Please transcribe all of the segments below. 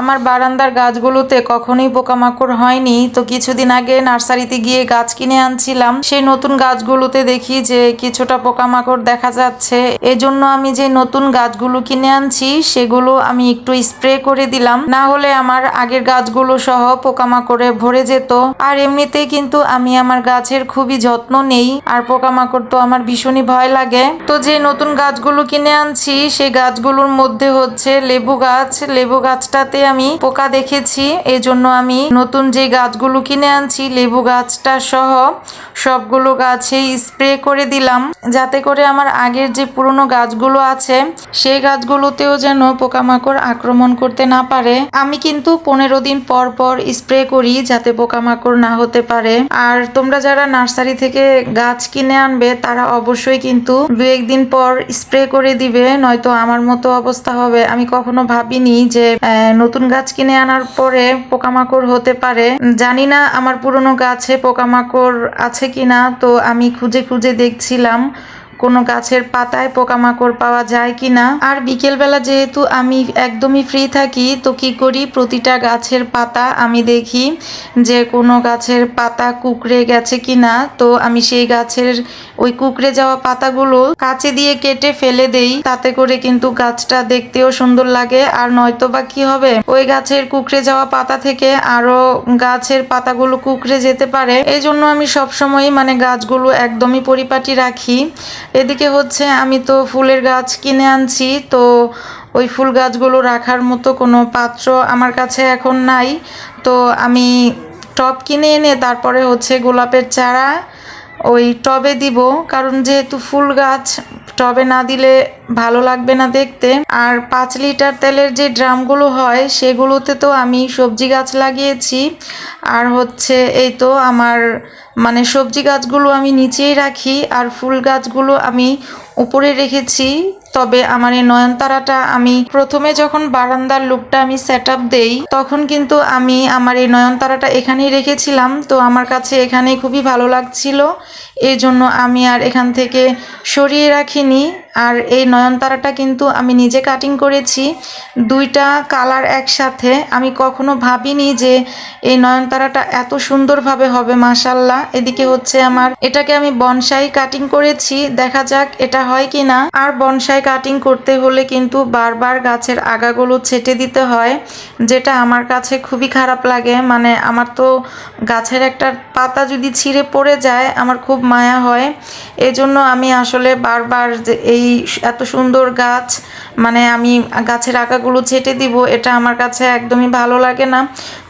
আমার বারান্দার গাছগুলোতে কখনোই পোকামাকড় হয়নি। তো কিছুদিন আগে নার্সারিতে গিয়ে গাছ কিনে আনছিলাম। সেই নতুন গাছগুলোতে দেখি যে কিছুটা পোকামাকড় দেখা যাচ্ছে। এজন্য আমি যে নতুন গাছগুলো কিনে আনছি, সেগুলো আমি একটু স্প্রে করে দিলাম। না হলে আমার আগের গাছগুলো সহ পোকামাকড়ে ভরে যেত। আর এমনিতেই কিন্তু আমি আমার গাছের খুবই যত্ন নেই। আর পোকামাকড় তো আমার ভীষণই ভয় লাগে। তো যে নতুন গাছগুলো কিনে আনছি, সেই গাছগুলোর মধ্যে হচ্ছে লেবু গাছ। লেবু গাছটাতে আমি পোকা দেখেছি। এই জন্য আমি নতুন যে গাছগুলো কিনে আনছি লেবু গাছটা সহ সবগুলো গাছেই স্প্রে করে দিলাম। যাতে করে আমার আগের যে পুরনো গাছগুলো আছে সেই গাছগুলোতেও যেন পোকামাকড় আক্রমণ করতে না পারে। আমি কিন্তু পনেরো দিন পর পর স্প্রে করি যাতে পোকামাকড় না হতে পারে। আর তোমরা যারা নার্সারি থেকে গাছ কিনে আনবে তারা অবশ্যই কিন্তু দু একদিন পর স্প্রে করে দিবে নয়তো আমার মতো অবস্থা হবে। আমি কখনো ভাবিনি যে আহ, নতুন গাছ কিনে আনার পরে পোকামাকড় হতে পারে। জানি না আমার পুরনো গাছে পোকামাকড় আছে কিনা, তো আমি খুঁজে খুঁজে দেখছিলাম কোনো গাছের পাতায় পোকামাকড় পাওয়া যায় কি না আর বিকেলবেলা যেহেতু আমি একদমই ফ্রি থাকি, তো কি করি? প্রতিটা গাছের পাতা আমি দেখি যে কোনো গাছের পাতা কুকড়ে গেছে কি না তো আমি সেই গাছের ওই কুকড়ে যাওয়া পাতাগুলো কাছে দিয়ে কেটে ফেলে দেই, তাতে করে কিন্তু গাছটা দেখতেও সুন্দর লাগে। আর নয়তো বা কি হবে? ওই গাছের কুকড়ে যাওয়া পাতা থেকে আরও গাছের পাতাগুলো কুকড়ে যেতে পারে। এই জন্য আমি সবসময় মানে গাছগুলো একদমই পরিপাটি রাখি। এদিকে হচ্ছে আমি তো ফুলের গাছ কিনে আনছি, তো ওই ফুল গাছগুলো রাখার মতো কোনো পাত্র আমার কাছে এখন নাই। তো আমি টব কিনে এনে, তারপরে হচ্ছে গোলাপের চারা ওই টবে দিব, কারণ যেহেতু ফুল গাছ, টবে না দিলে ভালো লাগবে না দেখতে। আর পাঁচ লিটার তেলের যে ড্রামগুলো হয়, সেগুলোতে তো আমি সবজি গাছ লাগিয়েছি। আর হচ্ছে এই তো আমার মানে সবজি গাছগুলো আমি নিচেই রাখি, আর ফুল গাছগুলো আমি উপরে রেখেছি। তবে আমার এই নয়নতারাটা আমি প্রথমে যখন বারান্দার লুকটা আমি সেট আপ দেই, তখন কিন্তু আমি আমার এই নয়নতারাটা এখানেই রেখেছিলাম। তো আমার কাছে এখানে খুবই ভালো লাগছিল। এই জন্য আমি আর এখান থেকে সরিয়ে রাখিনি। আর এই নয়নতারাটা কিন্তু আমি নিজে কাটিং করেছি। দুইটা কালার একসাথে। আমি কখনো ভাবিনি যে এই নয়নতারাটা এত সুন্দরভাবে হবে মাসাল্লাহ এদিকে হচ্ছে আমার, এটাকে আমি বনসাই কাটিং করেছি। দেখা যাক এটা হয় কি না আর বনসাই কাটিং করতে হলে কিন্তু বারবার গাছের আগাগুলো ছেটে দিতে হয়, যেটা আমার কাছে খুবই খারাপ লাগে। মানে আমার তো গাছের একটা পাতা যদি ছিঁড়ে পড়ে যায়, আমার খুব মায়া হয়। এজন্য আমি আসলে বারবার এই এত সুন্দর গাছ মানে আমি গাছের আগাগুলো ছেটে দিব, এটা আমার কাছে একদমই ভালো লাগে না।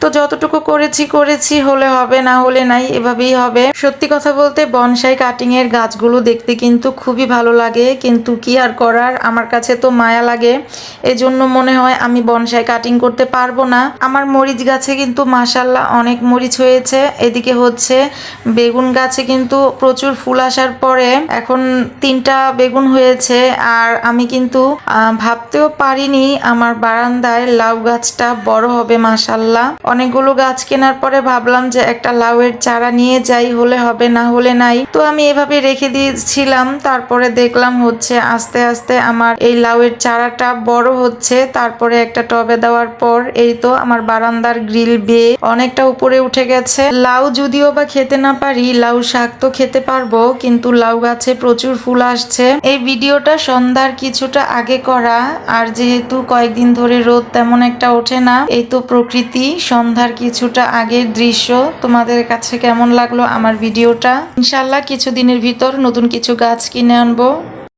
তো যতটুকু করেছি করেছি, হলে হবে, না হলে নাই, এভাবেই হবে। সত্যি কথা বলতে, বনসাই কাটিংয়ের গাছগুলো দেখতে কিন্তু খুবই ভালো লাগে, কিন্তু কি আর করার আমার কাছে তো মায়া লাগে। এজন্য মনে হয় আমি বনসাই কাটিং করতে পারব না। আমার মরিচ গাছে কিন্তু মাসাল্লাহ অনেক মরিচ হয়েছে। এদিকে হচ্ছে বেগুন গাছে কিন্তু প্রচুর ফুল আসার পরে এখন তিনটা বেগুন হয়েছে। আর আমি কিন্তু ভাবতেও পারিনি আমার বারান্দায় লাউ গাছটা বড় হবে মাসাল্লাহ অনেকগুলো গাছ কেনার পরে ভাবলাম যে একটা লাউয়ের চারা নিয়ে যাই, হলে হবে না, হলে নাই। তো আমি এভাবে রেখে দিয়েছিলাম। তারপরে দেখলাম হচ্ছে আস্তে আস্তে আস্তে আমার এই লাউয়ের চারাটা বড় হচ্ছে। তারপরে একটা টবে দেওয়ার পর এই তো আমার বারান্দার গ্রিল বেয়ে অনেকটা উপরে উঠে গেছে। লাউ যদিও বা খেতে না পারি, লাউ শাক তো খেতে পারব, কিন্তু লাউ গাছে প্রচুর ফুল আসছে। এই ভিডিওটা সন্ধ্যার কিছুটা আগে করা, আর যেহেতু কয়েকদিন ধরে রোদ তেমন একটা ওঠে না, এই তো প্রকৃতি সন্ধ্যার কিছুটা আগের দৃশ্য। তোমাদের কাছে কেমন লাগল আমার ভিডিওটা? ইনশাল্লাহ কিছুদিনের ভিতর নতুন কিছু গাছ কিনে আনব।